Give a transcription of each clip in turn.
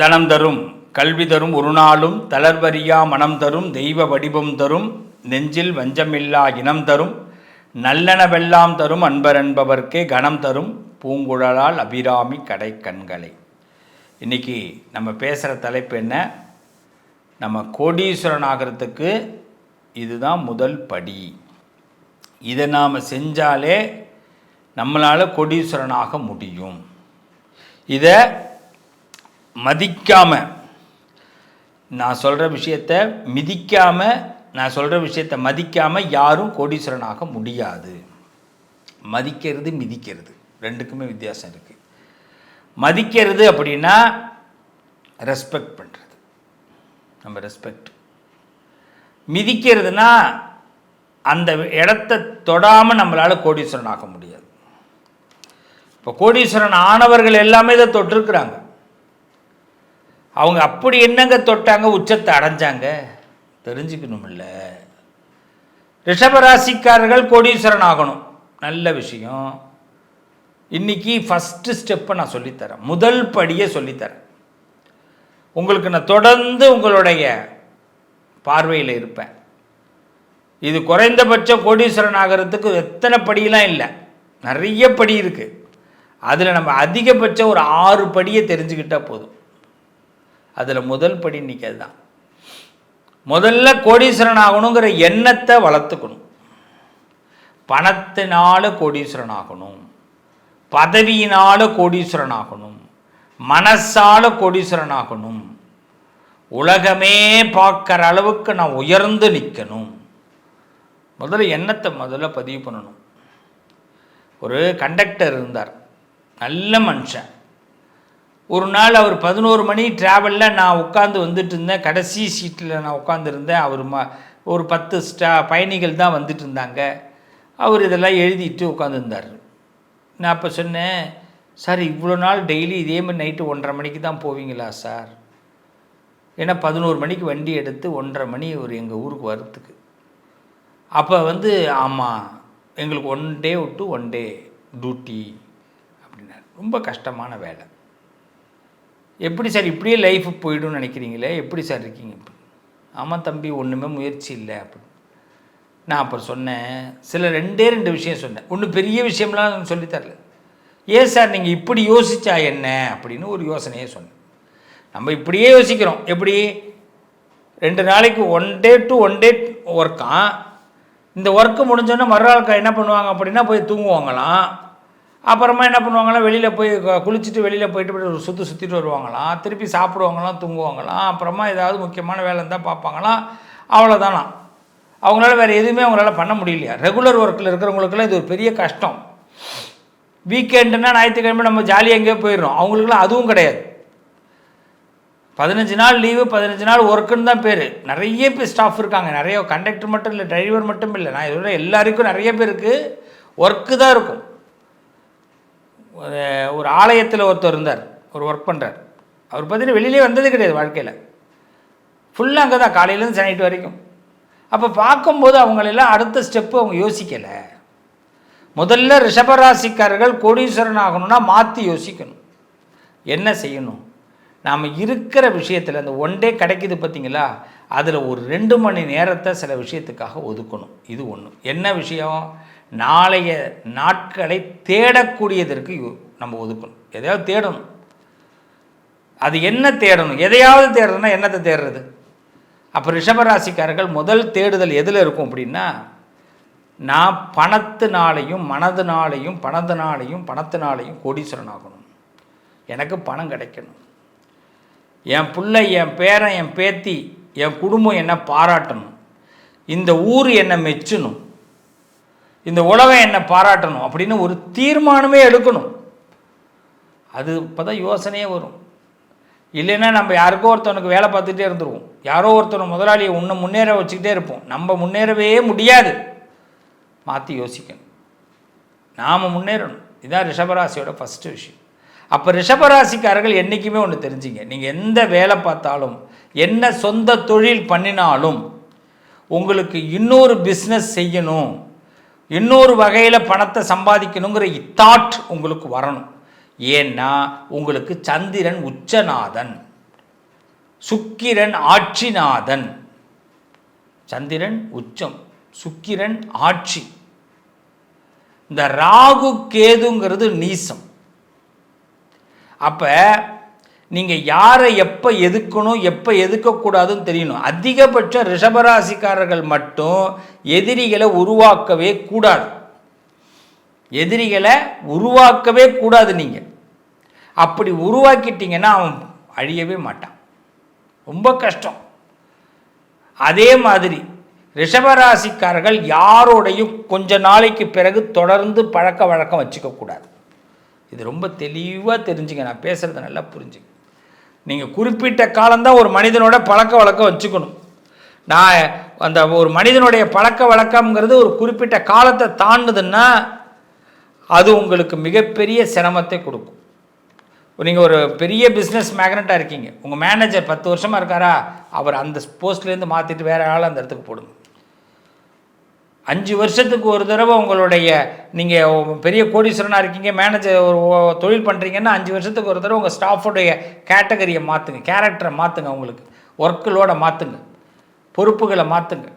தனம் தரும் கல்வி தரும் ஒரு நாளும் தளர்வரியா மனம் தரும் தெய்வ வடிவம் தரும் நெஞ்சில் வஞ்சமில்லா இனம் தரும் நல்லனவெல்லாம் தரும் அன்பர் என்பவர்க்கே கணம் தரும் பூங்குழலால் அபிராமி கடை கண்களை இன்னைக்கு நம்ம பேசுகிற தலைப்பு என்ன? நம்ம கோடீஸ்வரன் ஆகிறதுக்கு இதுதான் முதல் படி. இதை நாம் செஞ்சாலே நம்மளால் கோடீஸ்வரனாக முடியும். இதை மதிக்காமல் நான் சொல்கிற விஷயத்த மிதிக்காமல் நான் சொல்கிற விஷயத்த மதிக்காமல் யாரும் கோடீஸ்வரனாக முடியாது. மதிக்கிறது மிதிக்கிறது. ரெண்டுக்குமே வித்தியாசம் இருக்குது மதிக்கிறது அப்படின்னா ரெஸ்பெக்ட் பண்ணுறது நம்ம ரெஸ்பெக்ட் மிதிக்கிறதுனா அந்த இடத்த தொடாமல் நம்மளால் கோடீஸ்வரன் ஆக முடியாது. இப்போ கோடீஸ்வரன் ஆனவர்கள் எல்லாமே இதை தொட்டிருக்கிறாங்க. அவங்க அப்படி என்னங்க தொட்டாங்க? உச்சத்தை அடைஞ்சாங்க. தெரிஞ்சுக்கணுமில்ல. ரிஷபராசிக்காரர்கள் கோடீஸ்வரன் ஆகணும். நல்ல விஷயம். இன்னைக்கு ஃபஸ்ட்டு ஸ்டெப்பை நான் சொல்லித்தரேன். முதல் படியை சொல்லித்தரேன். உங்களுக்கு நான் தொடர்ந்து உங்களுடைய பார்வையில் இருப்பேன். இது குறைந்தபட்சம் கோடீஸ்வரன் ஆகிறதுக்கு எத்தனை படியெலாம் இல்லை. நிறைய படி இருக்குது அதில் நம்ம அதிகபட்சம் ஒரு ஆறு படியை தெரிஞ்சுக்கிட்டால் போதும். அதில் முதல் படி இன்றைக்கி அதுதான். முதல்ல கோடீஸ்வரன் ஆகணுங்கிற எண்ணத்தை வளர்த்துக்கணும். பணத்தினால கோடீஸ்வரன் ஆகணும் பதவியினால கோடீஸ்வரன் ஆகணும் மனசால கோடீஸ்வரன் ஆகணும் உலகமே பார்க்குற அளவுக்கு நான் உயர்ந்து நிற்கணும் முதல்ல எண்ணத்தை முதல்ல பதிவு பண்ணணும். ஒரு கண்டக்டர் இருந்தார். நல்ல மனுஷன். ஒரு நாள் அவர் பதினோரு மணி ட்ராவலில் நான் உட்காந்து வந்துட்டு இருந்தேன் கடைசி சீட்டில் நான் உட்காந்துருந்தேன் அவர் ம ஒரு பத்து ஸ்டா பயணிகள் தான் வந்துட்டு இருந்தாங்க அவர் இதெல்லாம் எழுதிட்டு உட்காந்துருந்தார் நான் அப்போ சொன்னேன் சார் இவ்வளோ நாள் டெய்லி இதே மாதிரி நைட்டு ஒன்றரை மணிக்கு தான் போவீங்களா சார்? ஏன்னா பதினோரு மணிக்கு வண்டி எடுத்து ஒன்றரை மணி ஒரு எங்கள் ஊருக்கு வரத்துக்கு அப்போ வந்து ஆமாம் எங்களுக்கு ஒன் டே விட்டு ஒன் டே டியூட்டி அப்படின்னாரு. ரொம்ப கஷ்டமான வேலை. எப்படி சார் இப்படியே லைஃப் போய்டும்னு நினைக்கிறீங்களே? எப்படி சார் இருக்கீங்க இப்போ ஆமாம் தம்பி ஒன்றுமே முயற்சி இல்லை அப்படி. நான் அப்புறம் சொன்னேன் சில ரெண்டே ரெண்டு விஷயம் சொன்னேன். ஒன்று பெரிய விஷயம்லாம் சொல்லித்தரல ஏன் சார் நீங்கள் இப்படி யோசிச்சா என்ன? அப்படின்னு ஒரு யோசனையே சொன்னேன். நம்ம இப்படியே யோசிக்கிறோம். எப்படி? ரெண்டு நாளைக்கு one day to one day ஒர்க்கான் இந்த ஒர்க்கு முடிஞ்சோன்னே மறுநாள் என்ன பண்ணுவாங்க அப்படின்னா போய் தூங்குவாங்களாம். அப்புறமா என்ன பண்ணுவாங்களாம் வெளியில் போய் குளிச்சுட்டு வெளியில் போயிட்டு போய் ஒரு சுற்றி சுற்றிட்டு வருவாங்களாம். திருப்பி சாப்பிடுவாங்களாம் தூங்குவாங்களாம். அப்புறமா ஏதாவது முக்கியமான வேலை இருந்தால் பார்ப்பாங்களாம். அவ்வளோதானா அவங்களால வேறு எதுவுமே அவங்களால பண்ண முடியலையா? ரெகுலர் ஒர்க்கில் இருக்கிறவங்களுக்குலாம் இது ஒரு பெரிய கஷ்டம். வீக்கெண்டுனா ஞாயிற்றுக்கிழமை நம்ம ஜாலியாக எங்கேயோ போயிடுறோம். அவங்களுக்குலாம் அதுவும் கிடையாது. பதினஞ்சு நாள் லீவு பதினஞ்சு நாள் ஒர்க்குன்னு தான் பேர். நிறைய பேர் ஸ்டாஃப் இருக்காங்க. நிறைய கண்டக்டர் மட்டும் இல்லை டிரைவர் மட்டும் இல்லை. நான் இதோட எல்லாருக்கும் நிறைய பேருக்கு ஒர்க்கு தான் இருக்கும். ஒரு ஆலயத்தில் ஒருத்தர் இருந்தார். ஒரு ஒர்க் பண்ணுறார் அவர் பார்த்தீங்கன்னா வெளியிலே வந்தது கிடையாது வாழ்க்கையில். ஃபுல்லாக அங்கே தான் காலையிலேருந்து நைட்டு வரைக்கும். அப்போ பார்க்கும்போது அவங்களெல்லாம் அடுத்த ஸ்டெப்பு அவங்க யோசிக்கலை. முதல்ல ரிஷபராசிக்காரர்கள் கோடீஸ்வரன் ஆகணும்னா மாற்றி யோசிக்கணும். என்ன செய்யணும்? நாம் இருக்கிற விஷயத்தில் அந்த ஒன் டே கிடைக்குது பார்த்தீங்களா அதில் ஒரு ரெண்டு மணி நேரத்தை சில விஷயத்துக்காக ஒதுக்கணும். இது ஒன்று என்ன விஷயம்? நாளைய நாட்களை தேடக்கூடியதற்கு நம்ம ஒதுக்கணும். எதையாவது தேடணும். அது என்ன தேடணும்? எதையாவது தேடணும்னா என்னத்தை தேடுறது? அப்போ ரிஷபராசிக்காரர்கள் முதல் தேடுதல் எதில் இருக்கும் அப்படின்னா நான் பணத்தினாலையும் மனதினாலையும் பணத்தினாலையும் பணத்தினாலையும் கோடீஸ்வரன் ஆகணும். எனக்கு பணம் கிடைக்கணும். என் பிள்ளை என் பேரன் என் பேத்தி என் குடும்பம் என்ன பாராட்டணும்? இந்த ஊர் என்னை மெச்சணும்? இந்த உலகம் என்னை பாராட்டணும் அப்படின்னு ஒரு தீர்மானமே எடுக்கணும். அது இப்போ தான் யோசனையே வரும். இல்லைன்னா நம்ம யாருக்கோ ஒருத்தவனுக்கு வேலை பார்த்துட்டே இருந்துருவோம். யாரோ ஒருத்தர் முதலாளியை உன்னை முன்னேற வச்சுக்கிட்டே இருப்போம். நம்ம முன்னேறவே முடியாது. மாற்றி யோசிக்கணும். நாம் முன்னேறணும். இதுதான் ரிஷபராசியோட ஃபஸ்ட்டு விஷயம். அப்போ ரிஷபராசிக்காரர்கள் என்றைக்குமே ஒன்று தெரிஞ்சுங்க. நீங்கள் எந்த வேலை பார்த்தாலும் என்ன சொந்த தொழில் பண்ணினாலும் உங்களுக்கு இன்னொரு பிஸ்னஸ் செய்யணும். இன்னொரு வகையில் பணத்தை சம்பாதிக்கணுங்கிற இத்தாட் உங்களுக்கு வரணும். ஏன்னா உங்களுக்கு சந்திரன் உச்சநாதன். சுக்கிரன் ஆட்சிநாதன். சந்திரன் உச்சம் சுக்கிரன் ஆட்சி. இந்த ராகு கேதுங்கிறது நீசம். அப்போ நீங்கள் யாரை எப்போ எதுக்கணும் எப்போ எதுக்கக்கூடாதுன்னு தெரியணும். அதிகபட்சம் ரிஷபராசிக்காரர்கள் மட்டும் எதிரிகளை உருவாக்கவே கூடாது. எதிரிகளை உருவாக்கவே கூடாது நீங்கள் அப்படி உருவாக்கிட்டீங்கன்னா அவன் அழியவே மாட்டான். ரொம்ப கஷ்டம். அதே மாதிரி ரிஷபராசிக்காரர்கள் யாரோடையும் கொஞ்ச நாளைக்கு பிறகு தொடர்ந்து பழக்க வழக்கம் வச்சுக்கக்கூடாது. இது ரொம்ப தெளிவாக தெரிஞ்சுங்க. நான் பேசுகிறத நல்லா புரிஞ்சுங்க. நீங்கள் குறிப்பிட்ட காலம்தான் ஒரு மனிதனோட பழக்க வழக்கம் வச்சுக்கணும். நான் அந்த ஒரு மனிதனுடைய பழக்க வழக்கம்ங்கிறது ஒரு குறிப்பிட்ட காலத்தை தாண்டுதுன்னா அது உங்களுக்கு மிகப்பெரிய சிரமத்தை கொடுக்கும். நீங்கள் ஒரு பெரிய பிஸ்னஸ் மேக்னட்டாக இருக்கீங்க. உங்கள் மேனேஜர் பத்து வருஷமாக இருக்காரா? அவர் அந்த போஸ்ட்லேருந்து மாற்றிட்டு வேறு ஆள் அந்த இடத்துக்கு போடுங்க. அஞ்சு வருஷத்துக்கு ஒரு தடவை உங்களுடைய நீங்கள் பெரிய கோடீஸ்வரனாக இருக்கீங்க மேனேஜர் ஒரு தொழில் பண்ணுறீங்கன்னா அஞ்சு வருஷத்துக்கு ஒரு தடவை உங்கள் ஸ்டாஃபோடைய கேட்டகரியை மாற்றுங்க கேரக்டரை மாற்றுங்க உங்களுக்கு. ஒர்க்குலோட மாற்றுங்க பொறுப்புகளை மாற்றுங்க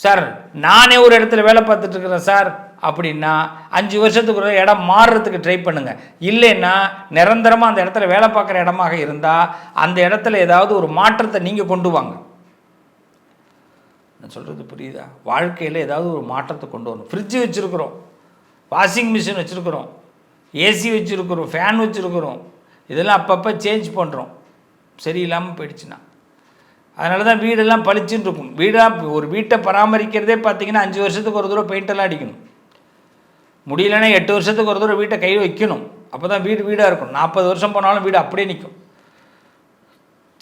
சார் நானே ஒரு இடத்துல வேலை பார்த்துட்டு இருக்கிறேன் சார் அப்படின்னா அஞ்சு வருஷத்துக்கு ஒரு இடம் மாறுறதுக்கு ட்ரை பண்ணுங்கள் இல்லைன்னா நிரந்தரமாக அந்த இடத்துல வேலை பார்க்குற இடமாக இருந்தால் அந்த இடத்துல ஏதாவது ஒரு மாற்றத்தை நீங்கள் கொண்டு வாங்க. நான் சொல்கிறது புரியுதா? வாழ்க்கையில் ஏதாவது ஒரு மாற்றத்தை கொண்டு வரணும். ஃப்ரிட்ஜு வச்சுருக்குறோம். வாஷிங் மிஷின் வச்சுருக்குறோம். ஏசி வச்சுருக்குறோம். ஃபேன் வச்சுருக்குறோம். இதெல்லாம் அப்பப்போ சேஞ்ச் பண்ணுறோம் சரியில்லாமல் போயிடுச்சுன்னா. அதனால தான் வீடெல்லாம் பளிச்சுன்னு இருக்கும். வீடாக ஒரு வீட்டை பராமரிக்கிறதே பார்த்தீங்கன்னா அஞ்சு வருஷத்துக்கு ஒரு தூரம் பெயிண்டெல்லாம் அடிக்கணும். முடியலன்னா எட்டு வருஷத்துக்கு ஒரு தூரம் வீட்டை கை வைக்கணும். அப்போ தான் வீடு வீடாக இருக்கும். நாற்பது வருஷம் போனாலும் வீடு அப்படியே நிற்கும்.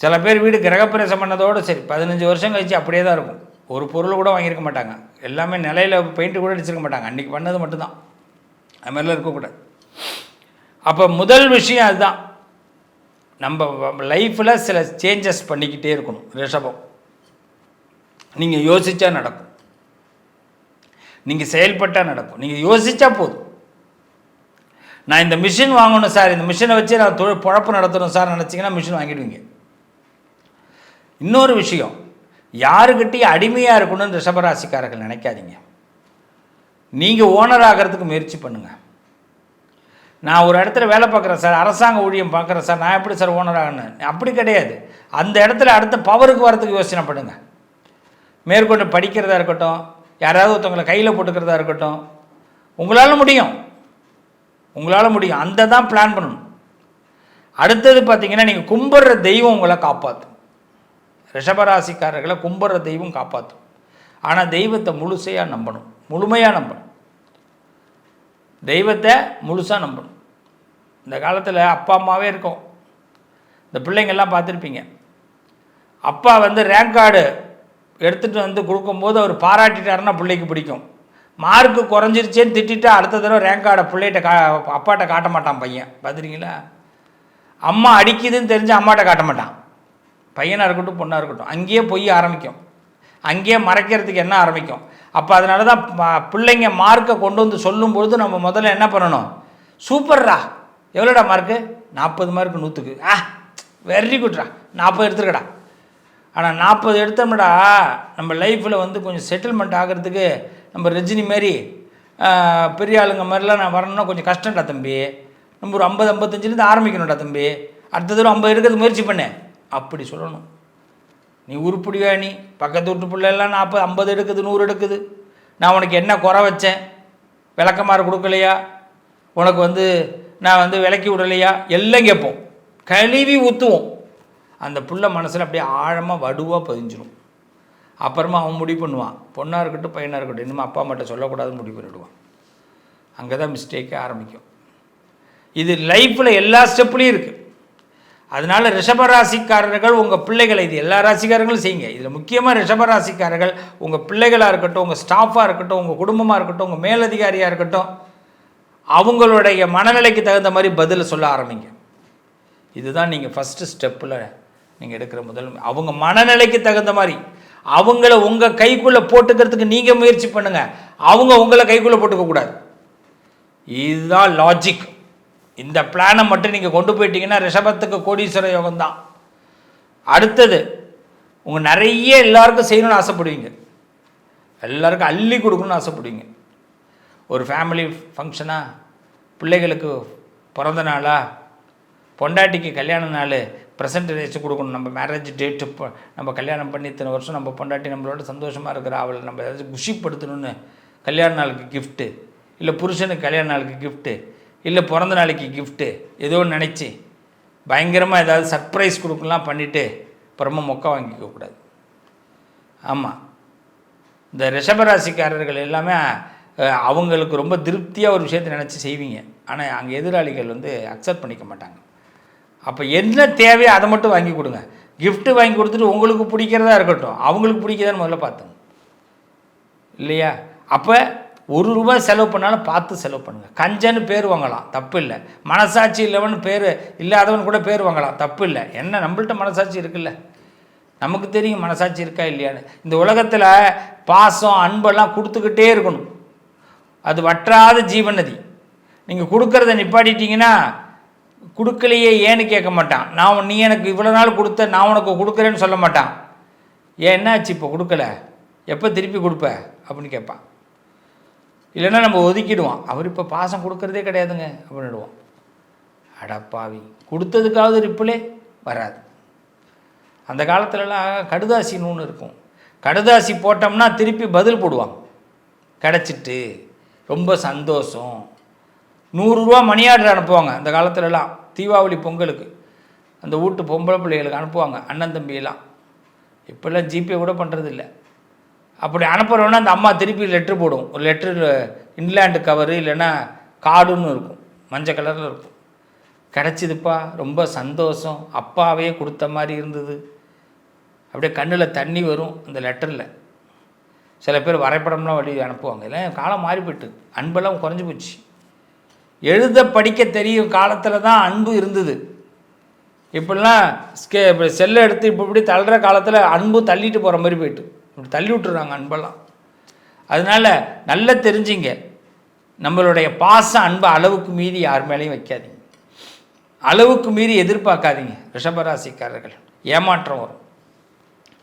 சில பேர் வீடு கிரகப்பிரவேசம் பண்ணதோடு சரி பதினஞ்சு வருஷம் கழிச்சு அப்படியே தான் இருக்கும். ஒரு பொருள் கூட வாங்கியிருக்க மாட்டாங்க. எல்லாமே நிலையில் பெயிண்ட்டு கூட அடிச்சிருக்க மாட்டாங்க. அன்றைக்கி பண்ணது மட்டும்தான். அது மாதிரிலாம் இருக்கக்கூடாது. அப்போ முதல் விஷயம் அதுதான். நம்ம லைஃப்பில் சில சேஞ்சஸ் பண்ணிக்கிட்டே இருக்கணும். ரிஷபம். நீங்கள் யோசித்தா நடக்கும். நீங்கள் செயல்பட்டால் நடக்கும். நீங்கள் யோசித்தா போதும். நான் இந்த மிஷின் வாங்கணும் சார் இந்த மிஷினை வச்சு நான் தொழில் பொழப்பு நடத்தணும் சார் நினச்சிங்கன்னா மிஷின் வாங்கிடுவீங்க. இன்னொரு விஷயம். யாருக்கிட்டையும் அடிமையாக இருக்கணும்னு ரிஷபராசிக்காரர்கள் நினைக்காதீங்க. நீங்கள் ஓனர் ஆகிறதுக்கு முயற்சி பண்ணுங்கள் நான் ஒரு இடத்துல வேலை பார்க்குறேன் சார் அரசாங்க ஊழியம் பார்க்குறேன் சார் நான் எப்படி சார் ஓனர் ஆகணும்? அப்படி கிடையாது. அந்த இடத்துல அடுத்த பவருக்கு வரதுக்கு யோசனை பண்ணுங்கள் மேற்கொண்டு படிக்கிறதா இருக்கட்டும் யாராவது ஒருத்தவங்களை கையில் போட்டுக்கிறதா இருக்கட்டும் உங்களால் முடியும். உங்களால் முடியும். அந்த தான் பிளான் பண்ணணும். அடுத்தது பார்த்தீங்கன்னா நீங்கள் கும்பிட்ற தெய்வம் உங்களை காப்பாற்றும் ரிஷபராசிக்காரர்களை கும்பிட்ற தெய்வம் காப்பாற்றும் ஆனால் தெய்வத்தை முழுசையாக நம்பணும். முழுமையாக நம்பணும். தெய்வத்தை முழுசாக நம்பணும். இந்த காலத்தில் அப்பா அம்மாவே இருக்கும். இந்த பிள்ளைங்கள்லாம் பார்த்துருப்பீங்க. அப்பா வந்து ரேங்க் கார்டு எடுத்துகிட்டு வந்து கொடுக்கும்போது அவர் பாராட்டிட்டாருன்னா பிள்ளைக்கு பிடிக்கும். மார்க்கு குறைஞ்சிருச்சேன்னு திட்டிட்டு அடுத்த தடவை ரேங்க் கார்டை பிள்ளைகிட்ட கா அப்பாட்ட காட்ட மாட்டான் பையன். பார்த்துருக்கீங்களா? அம்மா அடிக்குதுன்னு தெரிஞ்சு அம்மாட்ட காட்ட மாட்டான். பையனாக இருக்கட்டும் பொண்ணாக இருக்கட்டும் அங்கேயே பொய் ஆரம்பிக்கும். அங்கேயே மறைக்கிறதுக்கு என்ன ஆரம்பிக்கும்? அப்போ அதனால தான் ப- பிள்ளைங்க மார்க்கை கொண்டு வந்து சொல்லும்பொழுது நம்ம முதல்ல என்ன பண்ணணும்? சூப்பர்ரா எவ்வளோடா மார்க்கு நாற்பது மார்க்கு நூற்றுக்கு ஆ வெரி குட்ரா நாற்பது எடுத்துருக்கடா. ஆனால் நாற்பது எடுத்தோம்டா நம்ம லைஃப்பில் வந்து கொஞ்சம் செட்டில்மெண்ட் ஆகிறதுக்கு நம்ம ரஜினி மாரி பெரிய ஆளுங்க மாதிரிலாம் நான் வரணும்னா கொஞ்சம் கஷ்டம்டா தம்பி. நம்ம ஒரு ஐம்பது ஐம்பத்தஞ்சிலேருந்து ஆரம்பிக்கணும்டா தம்பி. அடுத்த தடவை ஐம்பது எடுக்கிறது முயற்சி பண்ணேன் அப்படி சொல்லணும். நீ உருப்படியா நீ? பக்கத்து வீட்டு பிள்ளைலாம் நாற்பது ஐம்பது எடுக்குது நூறு எடுக்குது. நான் உனக்கு என்ன குறை வச்சேன்? விளக்கமாறு கொடுக்கலையா? உனக்கு வந்து நான் வந்து விளக்கி விடலையா? எல்லாம் கேட்போம். கழுவி ஊற்றுவோம் அந்த புள்ள மனசில் அப்படியே ஆழமாக வடுவாக பதிஞ்சிடும் அப்புறமா அவன் முடிவு பண்ணுவான். பொண்ணாக இருக்கட்டும் பையனாக இருக்கட்டும் இனிமேல் அப்பா அம்மாட்ட சொல்லக்கூடாதுன்னு முடிவு பண்ணிவிடுவான் அங்கே தான் மிஸ்டேக்கே ஆரம்பிக்கும். இது லைஃப்பில் எல்லா ஸ்டெப்லேயும் இருக்குது அதனால ரிஷபராசிக்காரர்கள் உங்கள் பிள்ளைகளை இது எல்லா ராசிக்காரங்களும் செய்யுங்க. இதில் முக்கியமாக ரிஷபராசிக்காரர்கள் உங்கள் பிள்ளைகளாக இருக்கட்டும் உங்கள் ஸ்டாஃபாக இருக்கட்டும் உங்கள் குடும்பமாக இருக்கட்டும் உங்கள் மேலதிகாரியாக இருக்கட்டும் அவங்களுடைய மனநிலைக்கு தகுந்த மாதிரி பதில் சொல்ல ஆரம்பிங்க. இதுதான் நீங்கள் ஃபஸ்ட்டு ஸ்டெப்பில் நீங்கள் எடுக்கிற முதல் அவங்க மனநிலைக்கு தகுந்த மாதிரி அவங்கள உங்கள் கைக்குள்ளே போட்டுக்கிறதுக்கு நீங்கள் முயற்சி பண்ணுங்கள் அவங்க உங்களை கைக்குள்ளே போட்டுக்க கூடாது. இதுதான் லாஜிக் இந்த பிளானை மட்டும் நீங்கள் கொண்டு போயிட்டீங்கன்னா ரிஷபத்துக்கு கோடீஸ்வர யோகம் தான் அடுத்தது உங்கள் நிறைய எல்லாருக்கும் செய்யணும்னு ஆசைப்படுவீங்க. எல்லாருக்கும் அள்ளி கொடுக்கணும்னு ஆசைப்படுவீங்க. ஒரு ஃபேமிலி ஃபங்க்ஷனாக பிள்ளைகளுக்கு பிறந்த நாளா பொண்டாட்டிக்கு கல்யாண நாள் ப்ரெசன்ட் வச்சு கொடுக்கணும். நம்ம மேரேஜ் டேட்டு இப்போ நம்ம கல்யாணம் பண்ணி இத்தனை வருஷம் நம்ம பொண்டாட்டி நம்மளோட சந்தோஷமாக இருக்கிற அவளை நம்ம ஏதாச்சும் குஷிப்படுத்தணும்னு கல்யாண நாளுக்கு கிஃப்ட்டு இல்லை புருஷனுக்கு கல்யாண நாளுக்கு கிஃப்ட்டு இல்லை பிறந்த நாளைக்கு கிஃப்ட்டு ஏதோ ஒன்று நினச்சி பயங்கரமாக ஏதாவது சர்ப்ரைஸ் கொடுக்கலாம் பண்ணிவிட்டு அப்புறமா மொக்க வாங்கிக்க கூடாது. ஆமாம் இந்த ரிஷபராசிக்காரர்கள் எல்லாமே அவங்களுக்கு ரொம்ப திருப்தியாக ஒரு விஷயத்தை நினச்சி செய்வீங்க. ஆனால் அங்கே எதிராளிகள் வந்து அக்செப்ட் பண்ணிக்க மாட்டாங்க. அப்போ என்ன தேவையோ அதை மட்டும் வாங்கி கொடுங்க. கிஃப்ட்டு வாங்கி கொடுத்துட்டு உங்களுக்கு பிடிக்கிறதா இருக்கட்டும் அவங்களுக்கு பிடிக்கிறதான்னு முதல்ல பார்த்துங்க இல்லையா? அப்போ ஒரு ரூபாய் செலவு பண்ணாலும் பார்த்து செலவு பண்ணுங்கள் கஞ்சன்னு பேர் வாங்கலாம் தப்பு இல்லை. மனசாட்சி இல்லவன் பேர் இல்லாதவன் கூட பேர் வாங்கலாம் தப்பு இல்லை. என்ன நம்மள்ட்ட மனசாட்சி இருக்குல்ல? நமக்கு தெரியும் மனசாட்சி இருக்கா இல்லையான்னு. இந்த உலகத்தில் பாசம் அன்பெல்லாம் கொடுத்துக்கிட்டே இருக்கணும். அது வற்றாத ஜீவன் நதி நீங்கள் கொடுக்கறத நிப்பாட்டிட்டீங்கன்னா கொடுக்கலையே ஏன்னு கேட்க மாட்டான். நான் நீ எனக்கு இவ்வளோ நாள் கொடுத்த நான் உனக்கு கொடுக்குறேன்னு சொல்ல மாட்டான். ஏன் என்னாச்சு இப்போ கொடுக்கல? எப்போ திருப்பி கொடுப்ப? அப்படின்னு கேட்பான். இல்லைன்னா நம்ம ஒதுக்கிடுவான் அவர் இப்போ பாசம் கொடுக்கறதே கிடையாதுங்க அப்படின்னுடுவோம். அடப்பாவி கொடுத்ததுக்காவது ரிப்பிளே வராது. அந்த காலத்துலலாம் கடுதாசின்னு ஒன்று இருக்கும். கடுதாசி போட்டோம்னா திருப்பி பதில் போடுவாங்க. கிடச்சிட்டு ரொம்ப சந்தோஷம். நூறுரூவா மணி ஆர்டர் அனுப்புவாங்க அந்த காலத்துலலாம். தீபாவளி பொங்கலுக்கு. அந்த வீட்டு பொம்பளை பிள்ளைகளுக்கு அனுப்புவாங்க அண்ணன் தம்பியெல்லாம். இப்போல்லாம் ஜிபே கூட பண்ணுறது இல்லை அப்படி அனுப்புகிறோன்னா அந்த அம்மா திருப்பி லெட்ரு போடும். ஒரு லெட்ரு இன்லேண்டு கவரு இல்லைன்னா கார்டுன்னு இருக்கும். மஞ்சள் கலரில் இருக்கும். கிடச்சிதுப்பா ரொம்ப சந்தோஷம். அப்பாவே கொடுத்த மாதிரி இருந்தது. அப்படியே கண்ணில் தண்ணி வரும் அந்த லெட்டரில் சில பேர் வரைபடம்லாம் வழி அனுப்புவாங்க. இல்லை காலம் மாறி போயிட்டு அன்பெல்லாம் குறைஞ்சி போச்சு. எழுத படிக்க தெரியும் காலத்தில் தான் அன்பு இருந்தது. இப்படிலாம் ஸ்கே இப்போ செல்லை எடுத்து இப்போ இப்படி தள்ளுற காலத்தில் அன்பு தள்ளிட்டு போகிற மாதிரி போயிட்டு இப்படி தள்ளி விட்டுறாங்க அன்பெல்லாம். அதனால் நல்லா தெரிஞ்சிங்க நம்மளுடைய பாச அன்பு அளவுக்கு மீறி யார் மேலேயும் வைக்காதீங்க. அளவுக்கு மீறி எதிர்பார்க்காதீங்க ரிஷபராசிக்காரர்கள். ஏமாற்றம் வரும்.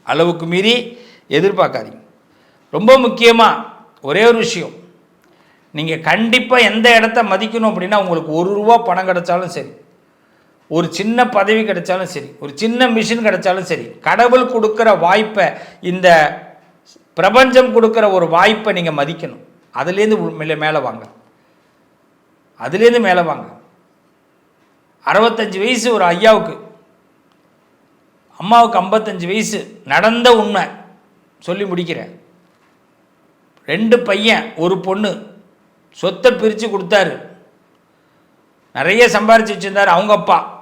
அளவுக்கு மீறி எதிர்பார்க்காதீங்க. ரொம்ப முக்கியமாக ஒரே ஒரு விஷயம். நீங்கள் கண்டிப்பாக எந்த இடத்த மதிக்கணும் அப்படின்னா உங்களுக்கு ஒரு ரூபா பணம் கிடைச்சாலும் சரி. ஒரு சின்ன பதவி கிடைச்சாலும் சரி ஒரு சின்ன மிஷின் கிடைச்சாலும் சரி கடவுள் கொடுக்குற வாய்ப்பை இந்த பிரபஞ்சம் கொடுக்குற ஒரு வாய்ப்பை நீங்கள் மதிக்கணும். அதுலேருந்து மேலே மேலே வாங்க. அதுலேருந்து மேலே வாங்க. அறுபத்தஞ்சு வயசு ஒரு ஐயாவுக்கு. அம்மாவுக்கு ஐம்பத்தஞ்சு வயசு. நடந்த உண்மை. சொல்லி முடிக்கிறேன். ரெண்டு பையன் ஒரு பொண்ணு. சொத்தை பிரித்து கொடுத்தாரு. நிறைய சம்பாரிச்சு வச்சுருந்தார் அவங்க அப்பா.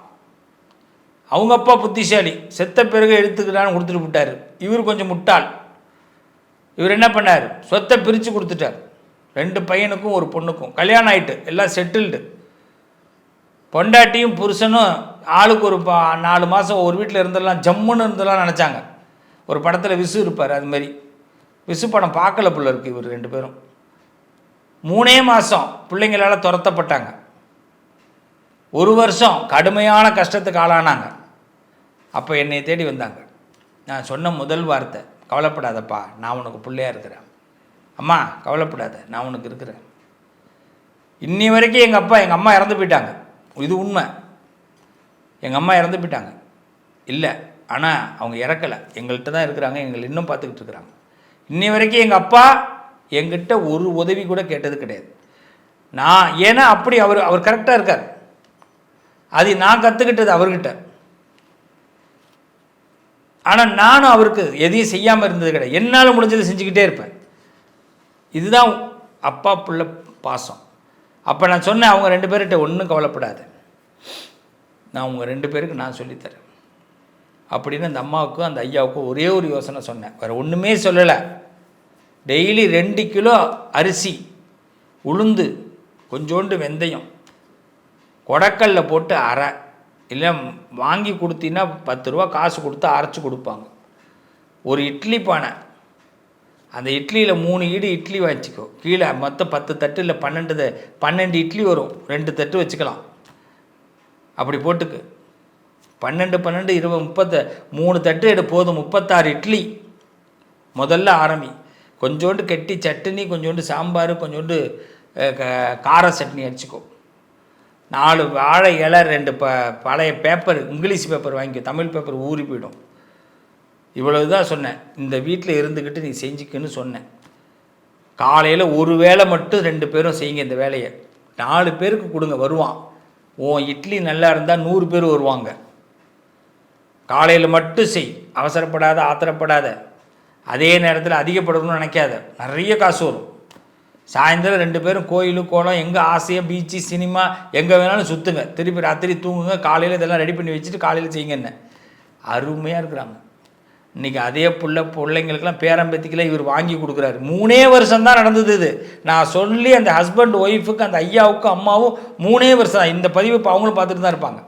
அவங்க அப்பா புத்திசாலி. செத்த பிறகு எடுத்துக்கிறான்னு கொடுத்துட்டு விட்டார் இவர் கொஞ்சம் முட்டாள். இவர் என்ன பண்ணார்? சொத்தை பிரித்து கொடுத்துட்டார். ரெண்டு பையனுக்கும் ஒரு பொண்ணுக்கும். கல்யாணம் ஆகிட்டு எல்லாம் செட்டில்டு பொண்டாட்டியும் புருஷனும் ஆளுக்கு ஒரு பா நாலு மாதம் ஒரு வீட்டில் இருந்தெல்லாம் ஜம்முன்னு இருந்தெல்லாம் நினச்சாங்க. ஒரு படத்தில் விசு இருப்பார் அது மாதிரி. விசு படம் பார்க்கல புள்ள இருக்குது இவர் ரெண்டு பேரும். மூணே மாதம் பிள்ளைங்களால் துரத்தப்பட்டாங்க. ஒரு வருஷம் கடுமையான கஷ்டத்துக்கு ஆளானாங்க. அப்போ என்னை தேடி வந்தாங்க. நான் சொன்ன முதல் வார்த்தை கவலைப்படாதப்பா நான் உனக்கு பிள்ளையாக இருக்கிறேன். அம்மா கவலைப்படாத நான் உனக்கு இருக்கிறேன். இன்னி வரைக்கும் எங்கள் அப்பா எங்கள் அம்மா இறந்து போயிட்டாங்க. இது உண்மை. எங்கள் அம்மா இறந்து போயிட்டாங்க. இல்லை ஆனால் அவங்க இறக்கலை. எங்கள்கிட்ட தான் இருக்கிறாங்க எங்களை இன்னும் பார்த்துக்கிட்டு இருக்கிறாங்க. இன்னி வரைக்கும் எங்கள் அப்பா எங்கிட்ட ஒரு உதவி கூட கேட்டது கிடையாது. நான் ஏன்னா அப்படி அவர் அவர் கரெக்டாக இருக்கார். அது நான் கற்றுக்கிட்டது அவர்கிட்ட. ஆனால் நானும் அவருக்கு எதையும் செய்யாமல் இருந்தது கிடையாது. என்னால் முடிஞ்சதை செஞ்சுக்கிட்டே இருப்பேன். இதுதான் அப்பா பிள்ளை பாசம். அப்போ நான் சொன்னேன் அவங்க ரெண்டு பேர்கிட்ட ஒன்றும் கவலைப்படாது. நான் உங்கள் ரெண்டு பேருக்கு நான் சொல்லித்தரேன். அப்படின்னு அந்த அம்மாவுக்கும் அந்த ஐயாவுக்கும் ஒரே ஒரு யோசனை சொன்னேன். வேறு ஒன்றுமே சொல்லலை. டெய்லி ரெண்டு கிலோ அரிசி உளுந்து கொஞ்சோண்டு வெந்தயம் கொடக்கல்ல போட்டு அரை. இல்லை வாங்கி கொடுத்தீங்கன்னா பத்து ரூபா காசு கொடுத்து அரைச்சி கொடுப்பாங்க. ஒரு இட்லி பானை. அந்த இட்லியில் மூணு ஈடு இட்லி வச்சுக்கோ கீழே மொத்தம் பத்து தட்டு இல்லை பன்னெண்டு த- பன்னெண்டு இட்லி வரும். ரெண்டு தட்டு வச்சுக்கலாம். அப்படி போட்டுக்கு. பன்னெண்டு பன்னெண்டு இருபது முப்பத்து மூணு தட்டு எடு போதும். முப்பத்தாறு இட்லி. முதல்ல ஆரம்பி. கொஞ்சோண்டு கெட்டி சட்னி கொஞ்சோண்டு சாம்பார் கொஞ்சோண்டு க- கார சட்னி அடிச்சுக்கோ நாலு வாழை இலை ரெண்டு ப பழைய பேப்பர் இங்கிலீஷ் பேப்பர் வாங்கிக்கோ தமிழ் பேப்பர் ஊறி போயிடும். இவ்வளவு தான் சொன்னேன். இந்த வீட்டில் இருந்துக்கிட்டு நீ செஞ்சுக்கன்னு சொன்னேன். காலையில் ஒரு வேளை மட்டும் ரெண்டு பேரும் செய்யுங்க இந்த வேலையை. நாலு பேருக்கு கொடுங்க வருவான். உன் இட்லி நல்லா இருந்தால் நூறு பேர் வருவாங்க. காலையில் மட்டும் செய். அவசரப்படாத ஆத்திரப்படாத. அதே நேரத்தில் அதிகப்படணும்னு நினைக்காத. நிறைய காசு வரும். சாயந்தரம் ரெண்டு பேரும் கோயில் கோலம் எங்கே ஆசையாக பீச்சு சினிமா எங்கே வேணாலும் சுற்றுங்க திருப்பி ராத்திரி தூங்குங்க. காலையில் இதெல்லாம் ரெடி பண்ணி வச்சுட்டு காலையில் செய்யுங்க என்ன? அருமையாக இருக்கிறாங்க. இன்றைக்கி அதே பிள்ளை பிள்ளைங்களுக்கெல்லாம் பேரம்பத்திக்கெல்லாம் இவர் வாங்கி கொடுக்குறாரு. மூணே வருஷம் தான் நடந்தது இது. நான் சொல்லி அந்த ஹஸ்பண்ட் ஒய்ஃபுக்கு அந்த ஐயாவுக்கும் அம்மாவும் மூணே வருஷம் தான். இந்த பதிவு இப்போ அவங்களும் பார்த்துட்டு தான் இருப்பாங்க.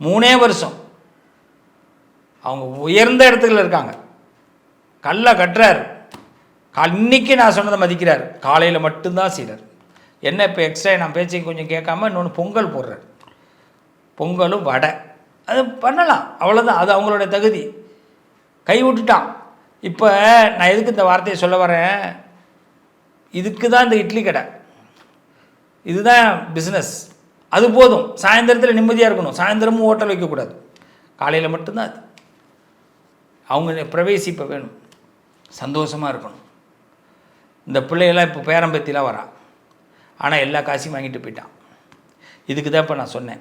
மூணே வருஷம். அவங்க உயர்ந்த இடத்துல இருக்காங்க. கல்லை கட்டுறார். கால் இன்னைக்கு நான் சொன்னதை மதிக்கிறார். காலையில் மட்டும்தான் செய்கிறார் என்ன இப்போ எக்ஸ்ட்ரா நான் பேச்சை கொஞ்சம் கேட்காம இன்னொன்று பொங்கல் போடுறார். பொங்கலும் வடை. அது பண்ணலாம். அவ்வளோதான் அது அவங்களோட தகுதி. கை விட்டுட்டான். இப்போ நான் எதுக்கு இந்த வார்த்தையை சொல்ல வரேன்? இதுக்கு தான் இந்த இட்லி கடை. இதுதான் பிஸ்னஸ் அது போதும். சாயந்தரத்தில் நிம்மதியாக இருக்கணும். சாயந்தரமும் ஹோட்டல் வைக்கக்கூடாது. காலையில் மட்டும்தான் அது. அவங்க பிரவேசிப்ப வேணும். சந்தோஷமாக இருக்கணும். இந்த பிள்ளையெல்லாம் இப்போ பேரம்பத்திலாம் வரான் ஆனால் எல்லா காசையும் வாங்கிட்டு போயிட்டான். இதுக்கு தான் இப்போ நான் சொன்னேன்.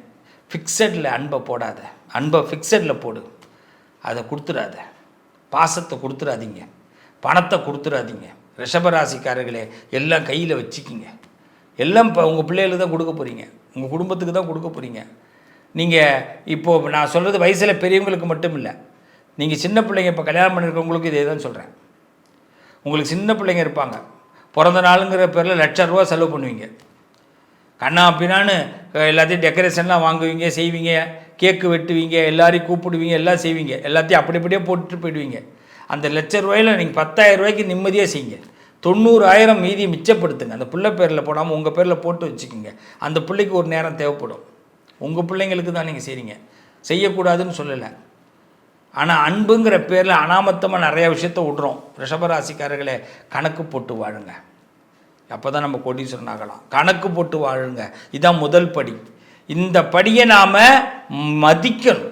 ஃபிக்ஸடில் அன்பை போடாத. அன்பை ஃபிக்ஸடில் போடு. அதை கொடுத்துடாத பாசத்தை கொடுத்துடாதீங்க பணத்தை கொடுத்துடாதீங்க ரிஷபராசிக்காரர்களே எல்லாம் கையில் வச்சுக்கிங்க. எல்லாம் இப்போ உங்கள் பிள்ளைகளுக்கு தான் கொடுக்க போகிறீங்க உங்கள் குடும்பத்துக்கு தான் கொடுக்க போகிறீங்க நீங்கள் இப்போது நான் சொல்கிறது வயசில் பெரியவங்களுக்கு மட்டும் இல்லை நீங்கள் சின்ன பிள்ளைங்க இப்போ கல்யாணம் பண்ணியிருக்கவங்களுக்கு இதே தான் சொல்கிறேன் உங்களுக்கு சின்ன பிள்ளைங்க இருப்பாங்க. பிறந்த நாளுங்கிற பேரில் லட்ச ரூபா செலவு பண்ணுவீங்க. கண்ணா பின்னான்னு எல்லாத்தையும் டெக்கரேஷன்லாம் வாங்குவீங்க செய்வீங்க கேக்கு வெட்டுவீங்க எல்லாரையும் கூப்பிடுவீங்க எல்லாம் செய்வீங்க. எல்லாத்தையும் அப்படி அப்படியே போட்டுட்டு போயிடுவீங்க. அந்த லட்ச ரூபாயில் நீங்கள் பத்தாயிரம் ரூபாய்க்கு நிம்மதியாக செய்யுங்க. தொண்ணூறாயிரம் மீதி மிச்சப்படுத்துங்க. அந்த பிள்ளை பேரில் போடாமல் உங்கள் பேரில் போட்டு வச்சுக்கோங்க. அந்த பிள்ளைக்கு ஒரு நேரம் தேவைப்படும். உங்கள் பிள்ளைங்களுக்கு தான் நீங்கள் செய்கிறீங்க செய்யக்கூடாதுன்னு சொல்லலை. ஆனால் அன்புங்கிற பேரில் அனாமத்தமாக நிறைய விஷயத்த விட்றோம். ரிஷபராசிக்காரர்களே கணக்கு போட்டு வாழுங்க. அப்போ தான் நம்ம கோடீஸ்வரன் ஆகலாம். கணக்கு போட்டு வாழுங்க. இதுதான் முதல் படி. இந்த படியை நாம் மதிக்கணும்.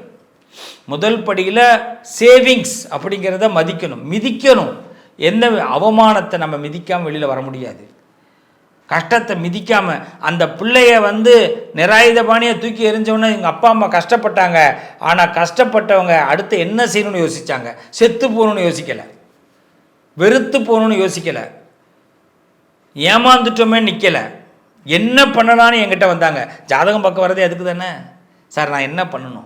முதல் படியில் சேவிங்ஸ் அப்படிங்கிறத மதிக்கணும். மிதிக்கணும். எந்த அவமானத்தை நம்ம மிதிக்காமல் வெளியில் வர முடியாது. கஷ்டத்தை மிதிக்காம அந்த பிள்ளைய வந்து நிராயுதபாணியை தூக்கி எறிஞ்சவொன்னே எங்கள் அப்பா அம்மா கஷ்டப்பட்டாங்க. ஆனால் கஷ்டப்பட்டவங்க அடுத்து என்ன செய்யணும்னு யோசிச்சாங்க? செத்து போகணும்னு யோசிக்கலை. வெறுத்து போகணும்னு யோசிக்கலை. ஏமாந்துட்டோமே நிற்கலை என்ன பண்ணலான்னு என்கிட்ட வந்தாங்க. ஜாதகம் பக்கம் வரதே அதுக்கு தானே? சார் நான் என்ன பண்ணணும்?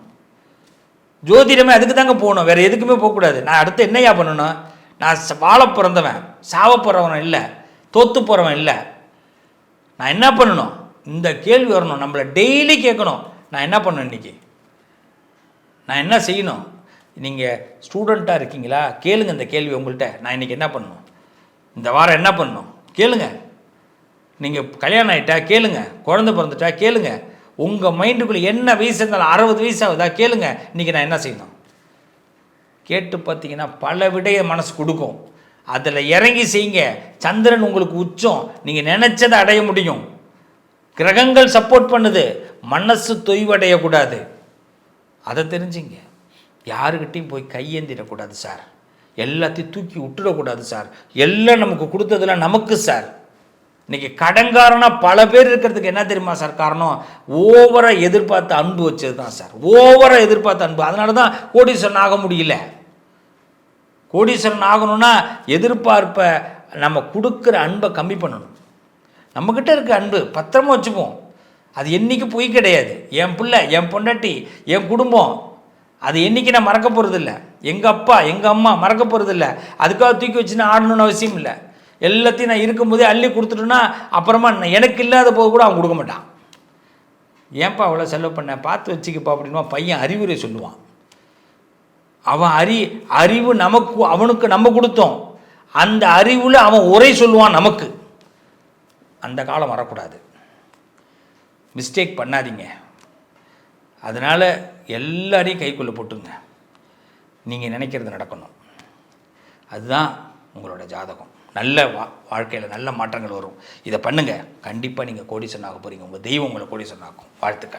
ஜோதிடமே அதுக்கு தாங்க போகணும். வேறு எதுக்குமே போகக்கூடாது நான் அடுத்து என்னையா பண்ணணும்? நான் ச- வாழ பிறந்தவன். சாவ போகிறவன் இல்லை. தோத்து போகிறவன் இல்லை. நான் என்ன பண்ணணும்? இந்த கேள்வி வரணும். நம்மளை டெய்லி கேட்கணும். நான் என்ன பண்ணணும் இன்னைக்கு? நான் என்ன செய்யணும்? நீங்கள் ஸ்டூடெண்ட்டாக இருக்கீங்களா? கேளுங்க இந்த கேள்வி உங்கள்கிட்ட நான் இன்றைக்கி என்ன பண்ணணும்? இந்த வாரம் என்ன பண்ணணும்? கேளுங்க. நீங்கள் கல்யாணம் ஆகிட்டா கேளுங்க. குழந்த பிறந்துட்டா கேளுங்க. உங்கள் மைண்டுக்குள்ளே என்ன வயசு இருந்தாலும் அறுபது வயசு ஆகுதா கேளுங்க. இன்றைக்கி நான் என்ன செய்யணும்? கேட்டு பார்த்தீங்கன்னா பல விடைய மனசு கொடுக்கும். அதில் இறங்கி செய்யுங்க. சந்திரன் உங்களுக்கு உச்சம். நீங்கள் நினச்சதை அடைய முடியும். கிரகங்கள் சப்போர்ட் பண்ணுது. மனசு தொய்வடையக்கூடாது அதை தெரிஞ்சுங்க. யாருக்கிட்டையும் போய் கையேந்திடக்கூடாது சார் எல்லாத்தையும் தூக்கி விட்டுடக்கூடாது சார் எல்லாம் நமக்கு கொடுத்ததெல்லாம் நமக்கு சார் இன்றைக்கி கடன்காரனா பல பேர் இருக்கிறதுக்கு என்ன தெரியுமா சார் காரணம்? ஓவராக எதிர்பார்த்த அன்பு வச்சது தான் சார் ஓவராக எதிர்பார்த்த அன்பு. அதனால தான் கோடீஸ்வரன் ஆக முடியல. கோடீஸ்வரன் ஆகணும்னா எதிர்பார்ப்பை நம்ம கொடுக்குற அன்பை கம்மி பண்ணணும். நம்மக்கிட்ட இருக்க அன்பு பத்திரமா வச்சுப்போம் அது என்றைக்கு பொய் கிடையாது. என் பிள்ளை என் பொண்டாட்டி என் குடும்பம் அது என்றைக்கு நான் மறக்க போகிறதில்ல எங்கள் அப்பா எங்கள் அம்மா மறக்க போகிறதில்ல அதுக்காக தூக்கி வச்சுன்னு ஆடணும்னு அவசியம் இல்லை. எல்லாத்தையும் நான் இருக்கும்போதே அள்ளி கொடுத்துட்டோன்னா அப்புறமா நான் எனக்கு இல்லாத போது கூட அவன் கொடுக்க மாட்டான். ஏன்ப்பா அவ்வளோ செலவு பண்ண? பார்த்து வச்சுக்கப்பா அப்படின்னா பையன் அறிவுரை சொல்லுவான். அவன் அறி அறிவு நமக்கு அவனுக்கு நம்ம கொடுத்தோம். அந்த அறிவில் அவன் உரை சொல்லுவான் நமக்கு. அந்த காலம் வரக்கூடாது. மிஸ்டேக் பண்ணாதீங்க. அதனால் எல்லாரையும் கைக்குள்ளே போட்டுங்க நீங்கள் நினைக்கிறது நடக்கணும். அதுதான் உங்களோட ஜாதகம். நல்ல வா வாழ்க்கையில் நல்ல மாற்றங்கள் வரும். இதை பண்ணுங்கள் கண்டிப்பாக நீங்கள் கோடீஸ்வரன் ஆக போகிறீங்க உங்கள் தெய்வம் உங்களை கோடீஸ்வரன் ஆக்கும். வாழ்த்துக்கள்.